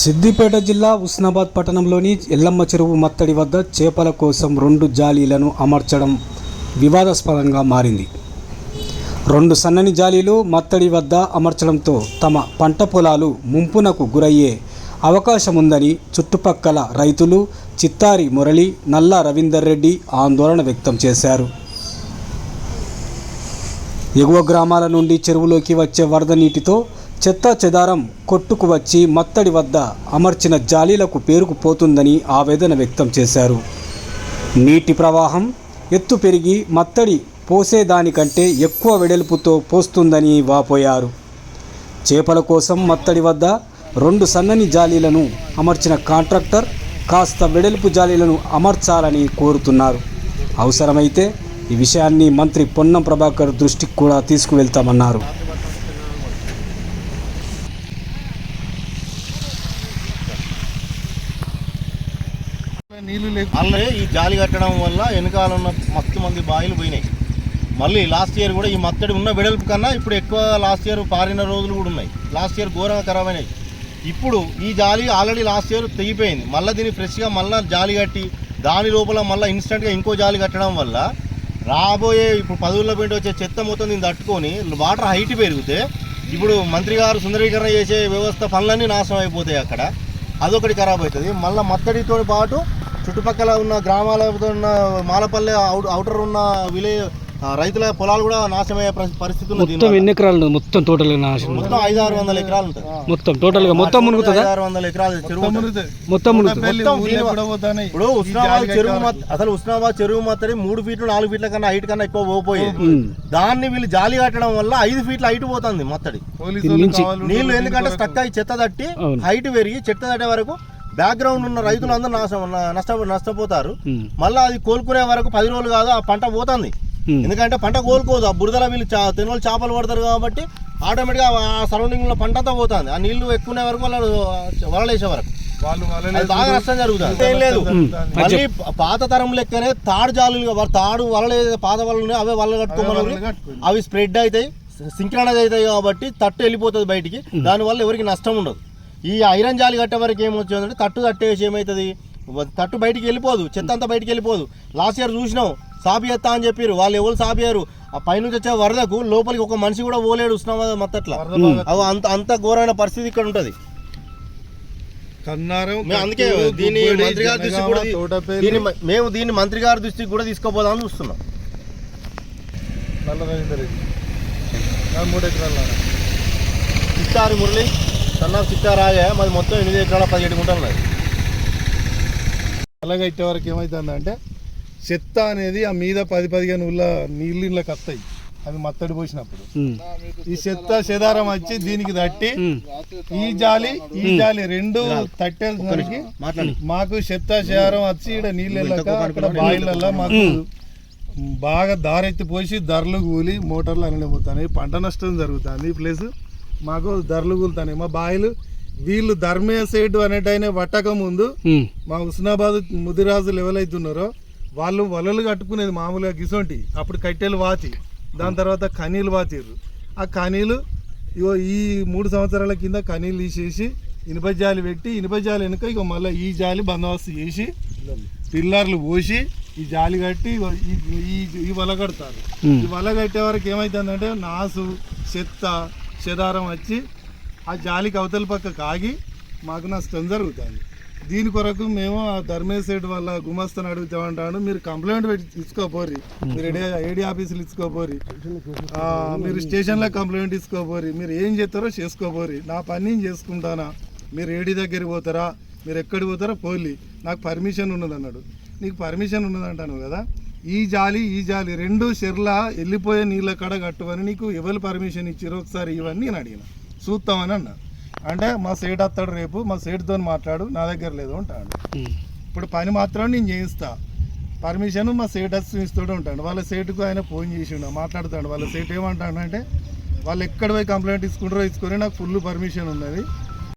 సిద్దిపేట జిల్లా ఉస్నాబాద్ పట్టణంలోని ఎల్లమ్మ చెరువు మత్తడి వద్ద చేపల కోసం రెండు జాలీలను అమర్చడం వివాదాస్పదంగా మారింది. రెండు సన్నని జాలీలు మత్తడి వద్ద అమర్చడంతో తమ పంట పొలాలు ముంపునకు గురయ్యే అవకాశం ఉందని చుట్టుపక్కల రైతులు చిత్తారి మురళి నల్ల రవీందర్ రెడ్డి ఆందోళన వ్యక్తం చేశారు. ఎగువ గ్రామాల నుండి చెరువులోకి వచ్చే వరద నీటితో చెత్త చెదారం కొట్టుకు వచ్చి మత్తడి వద్ద అమర్చిన జాలీలకు పేరుకుపోతుందని ఆవేదన వ్యక్తం చేశారు. నీటి ప్రవాహం ఎత్తు పెరిగి మత్తడి పోసేదానికంటే ఎక్కువ వెడల్పుతో పోస్తుందని వాపోయారు. చేపల కోసం మత్తడి వద్ద రెండు సన్నని జాలీలను అమర్చిన కాంట్రాక్టర్ కాస్త వెడల్పు జాలీలను అమర్చాలని కోరుతున్నారు. అవసరమైతే ఈ విషయాన్ని మంత్రి పొన్నం ప్రభాకర్ దృష్టికి కూడా తీసుకువెళ్తామన్నారు. అల్లే ఈ జాలి కట్టడం వల్ల వెనకాల ఉన్న మస్తు మంది బాయిలు పోయినాయి. మళ్ళీ లాస్ట్ ఇయర్ కూడా ఈ మత్తడి ఉన్న వెడల్పు కన్నా ఇప్పుడు ఎక్కువ లాస్ట్ ఇయర్ పారిన రోజులు కూడా ఉన్నాయి. లాస్ట్ ఇయర్ ఘోరంగా ఖరాబ్ అయినాయి. ఇప్పుడు ఈ జాలి ఆల్రెడీ లాస్ట్ ఇయర్ తెగిపోయింది. మళ్ళీ దీన్ని ఫ్రెష్గా మళ్ళీ జాలి కట్టి దాని లోపల మళ్ళీ ఇన్స్టెంట్గా ఇంకో జాలి కట్టడం వల్ల రాబోయే ఇప్పుడు పదవుల్లో పెట్టి వచ్చే చెత్త మొత్తం దీన్ని తట్టుకొని వాటర్ హైట్ పెరిగితే ఇప్పుడు మంత్రి గారు సుందరీకరణ చేసే వ్యవస్థ పనులన్నీ నాశనం అయిపోతాయి అక్కడ. అదొకటి ఖరాబ్ అవుతుంది. మళ్ళీ మత్తడితో పాటు చుట్టుపక్కల ఉన్న గ్రామాలతో ఉన్న మాలపల్లె అవుట్ అవుటర్ ఉన్న విలేజ్ రైతుల పొలాలు కూడా నాశనమయ్యే పరి- పరిస్థితి మొత్తం ఎన్ని ఎకరాలు మొత్తం టోటల్గా నాశనం మొత్తం ఐదు ఆరు వందల ఎకరాలు ఉంటుంది. మొత్తం టోటల్గా మొత్తం మునుగుతుందా? ఐదు ఆరు వందల ఎకరాలు చెరువు. మొత్తం మునుగుతుంది. ఇప్పుడు ఉస్నాబాద్ చెరువు అసలు ఉస్నాబాద్ చెరువు మత్తడి మూడు ఫీట్లు నాలుగు ఫీట్ల కన్నా హైట్ కన్నా ఎక్కువ పోపోయేది ఉమ్. దాన్ని వీళ్ళు జాలి కట్టడం వల్ల ఐదు ఫీట్ల హైట్ పోతుంది మత్తడి నీళ్ళు ఎందుకంటే స్టక్ అయ్యి చెత్త తట్టి. హైట్ పెరిగి చెత్త తట్టే వరకు బ్యాక్గ్రౌండ్ ఉన్న రైతులు అందరూ నాశనం నష్ట నష్టపోతారు. మళ్ళీ అది కోలుకునే వరకు పది రోజులు కాదు ఆ పంట పోతుంది. ఎందుకంటే పంట కోలుకోదు ఆ బురదల వీళ్ళు చా తినోళ్ళు చేపలు పడతారు కాబట్టి ఆటోమేటిక్గా ఆ సరౌండింగ్లో పంట అంతా పోతుంది. ఆ నీళ్ళు ఎక్కువ వరకు వాళ్ళు వలలేసే వరకు బాగా నష్టం జరుగుతుంది. ఏం లేదు. మళ్ళీ పాత తరం లెక్కనే తాడు జాలు తాడు వలలే పాత వలలు ఉన్నాయి, అవే వలలు కట్టుకోమని. అవి స్ప్రెడ్ అవుతాయి సింక్రనైజ్ అవుతాయి కాబట్టి తట్టు వెళ్ళిపోతుంది బయటికి. దానివల్ల ఎవరికి నష్టం ఉండదు. ఈ ఐరన్ జాలి కట్టే వరకు ఏమొచ్చిందంటే తట్టు తట్టేసి ఏమవుతుంది తట్టు బయటికి వెళ్ళిపోదు చెత్త అంతా బయటికి వెళ్ళిపోదు. లాస్ట్ ఇయర్ చూసినాం సాపి ఎత్తా అని చెప్పారు వాళ్ళు ఎవరు సాపియారు ఆ పైనుంచి వచ్చే వరదకు లోపలికి ఒక మనిషి కూడా పోలేడు ఉష్ణామా మత్తట్ల. అవి అంత అంత ఘోరమైన పరిస్థితి ఇక్కడ ఉంటది. అందుకే దీన్ని మంత్రి గారి దృష్టికి కూడా దీన్ని మేము దీన్ని మంత్రి గారి దృష్టికి కూడా తీసుకోపోదామని చూస్తున్నాం. మూడు ఎకరాల చిత్తారు మురళి. సన్నా చిత్తారు ఆగా మాది మొత్తం ఎనిమిది ఎకరాల పదిహేడు గుంటలు ఉన్నాయి అలాగే ఇట్టే వరకు ఏమవుతుందంటే చెత్త అనేది ఆ మీద పది పదిహేను ఊళ్ళ నీళ్ళు ఇళ్ళకి వస్తాయి అవి మత్తడి పోసినప్పుడు. ఈ చెత్త చెదారం వచ్చి దీనికి తట్టి. ఈ జాలి ఈ జాలి రెండు తట్టేసరికి మాకు చెత్త చెదారం వచ్చి ఇక్కడ నీళ్ళు వెళ్ళక అక్కడ బాయిలల్లో మాకు బాగా దారెత్తి పోసి ధరలు కూలి మోటార్లు అన్నీ పోతాయి పంట నష్టం జరుగుతుంది. ప్లస్ మాకు ధరలు కూలుతాయి మా బాయిలు వీళ్ళు ధర్మేసేటు అనేటైన పట్టక ముందు. మా హుస్నాబాద్ ముదిరాజులు ఎవరైతున్నారో వాళ్ళు వలలు కట్టుకునేది మామూలుగా గిసొంటి. అప్పుడు కట్టెలు వాచి దాని తర్వాత కనీలు వాచిర్రు. ఆ కనీలు ఇగో ఈ మూడు సంవత్సరాల కింద కనీలు తీసేసి ఇనుప జాలి పెట్టి ఇనుప జాలి వెనుక ఇక మళ్ళీ ఈ జాలి బందోబస్తు చేసి పిల్లర్లు పోసి ఈ జాలి కట్టి ఈ- వల కడతారు. ఈ వల కట్టే వరకు ఏమవుతుందంటే నాసు చెత్త చెదారం వచ్చి ఆ జాలికి అవతల పక్క కాగి మాకు నష్టం జరుగుతుంది. దీని కొరకు మేము ఆ ధర్మేశ్ వల్ల గుమస్తాను అడుగుతామంటాను మీరు కంప్లైంట్ పెట్టి ఇచ్చుకోపోరి మీరు ఏడి ఆఫీసులు ఇచ్చుకోపోరి మీరు స్టేషన్లో కంప్లైంట్ ఇచ్చుకోపోరి మీరు ఏం చేస్తారో చేసుకోపోరి నా పని నేను చేసుకుంటానా? మీరు ఏడి దగ్గరికి పోతారా? మీరు ఎక్కడికి పోతారో పోలి నాకు పర్మిషన్ ఉన్నదన్నాడు. నీకు పర్మిషన్ ఉన్నదంటాను కదా? ఈ జాలి ఈ జాలి రెండు చెర్ల వెళ్ళిపోయే నీళ్ళ కాడ కట్టువని నీకు ఎవరు పర్మిషన్ ఇచ్చారో ఒకసారి ఇవన్నీ నేను అడిగిన. చూస్తామని అన్నా. అంటే మా సేట్ వస్తాడు రేపు మా సేట్తో మాట్లాడు నా దగ్గర లేదు అంటాడు. ఇప్పుడు పని మాత్రం నేను చేయిస్తా. పర్మిషన్ మా సేట్ ఇస్తాడు ఉంటాడు వాళ్ళ సేటుకు ఆయన ఫోన్ చేసిండు మాట్లాడుతాడు. వాళ్ళ సేట్ ఏమంటాడు అంటే వాళ్ళు ఎక్కడ పోయి కంప్లైంట్ తీసుకుంటారో తీసుకొని నాకు ఫుల్ పర్మిషన్ ఉన్నది.